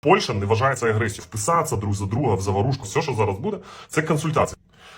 Польща не вважає це агресією. Вписатися друг за друга в заварушку, все, що зараз буде, це консультація.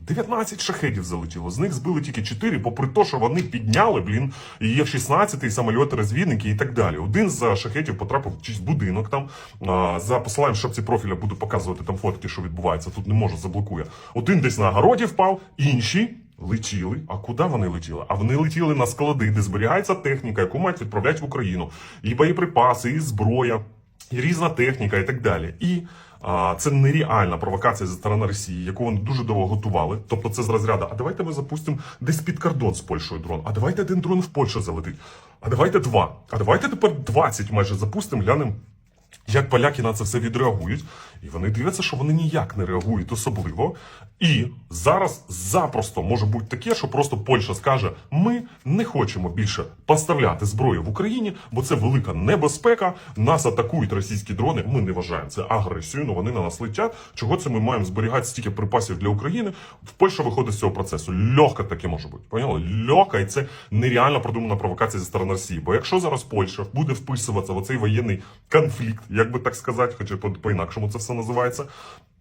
19 шахедів залетіло. З них збили тільки 4, попри те, що вони підняли, блін, і є в 16 самольоти розвідники і так далі. Один з шахетів потрапив в чийсь будинок там. А, За посиланням шапці профіля буду показувати там фотки, що відбувається. Тут не можу, заблокує. Один десь на городі впав, інші. Летіли. А куди вони летіли? А вони летіли на склади, де зберігається техніка, яку мають відправляти в Україну. І боєприпаси, і зброя, різна техніка, і так далі. І це нереальна провокація зі сторони Росії, яку вони дуже довго готували. Тобто, це з розряду. А давайте ми запустимо десь під кордон з Польщею дрон. А давайте один дрон в Польщу залетить. А давайте два. А давайте тепер 20 майже запустимо, глянемо. Як поляки на це все відреагують, і вони дивляться, що вони ніяк не реагують особливо. І зараз запросто може бути таке, що просто Польща скаже: ми не хочемо більше поставляти зброю в Україні, бо це велика небезпека. Нас атакують російські дрони. Ми не вважаємо це агресією. Ну вони на нас летять. Чого це ми маємо зберігати стільки припасів для України? В Польща виходить з цього процесу. Легко таке може бути. Поняли? Легко, і це нереально продумана провокація зі сторони Росії. Бо якщо зараз Польща буде вписуватися в оцей воєнний конфлікт, як би так сказати, хоча по- по-інакшому це все називається.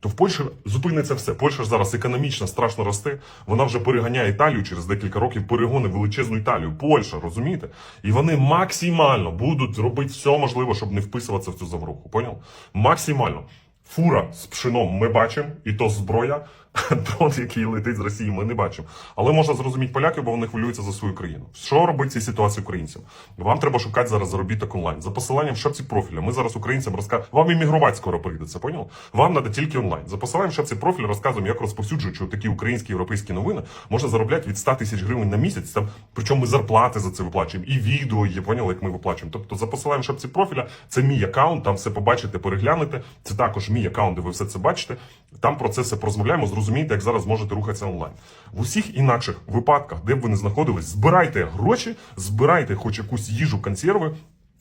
То в Польщі зупиниться все. Польща ж зараз економічно страшно росте. Вона вже переганяє Італію через декілька років перегони величезну Італію. Польща, розумієте? І вони максимально будуть робити все можливе, щоб не вписуватися в цю завруху. Поняв? Максимально. Фура з пшеном ми бачимо, і то зброя. Дрон, який летить з Росії, ми не бачимо. Але можна зрозуміти поляків, бо вони хвилюються за свою країну. Що робити в цій ситуації українцям? Вам треба шукати зараз заробіток онлайн. За посиланням в шапці профіля. Ми зараз українцям розказуємо. Вам іммігрувати скоро прийдеться, поняв? Вам треба тільки онлайн. За посиланням в шапці профіля розказуємо, як розповсюджуючи такі українські європейські новини, можна заробляти від 100 тисяч гривень на місяць. Там причому ми зарплати за це виплачуємо, і відео є, поняли, як ми виплачуємо. Тобто за посиланням в шапці профіля це мій аккаунт, там все побачите, переглянете. Це також мій аккаунт, де ви все це бачите. Там про це все порозмовляємо, зрозумієте, як зараз можете рухатися онлайн. В усіх інакших випадках, де б ви не знаходились, збирайте гроші, збирайте хоч якусь їжу, консерви.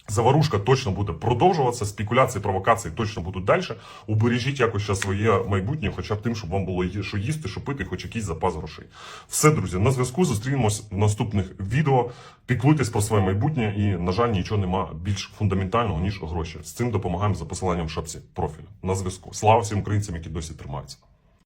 Заварушка точно буде продовжуватися, спекуляції, провокації точно будуть далі. Убережіть якось ще своє майбутнє, хоча б тим, щоб вам було що їсти, що пити, хоч якийсь запас грошей. Все, друзі, на зв'язку зустрінемось в наступних відео. Піклуйтесь про своє майбутнє і, на жаль, нічого нема більш фундаментального, ніж гроші. З цим допомагаємо за посиланням в шапці профіля. На зв'язку. Слава всім українцям, які досі тримаються.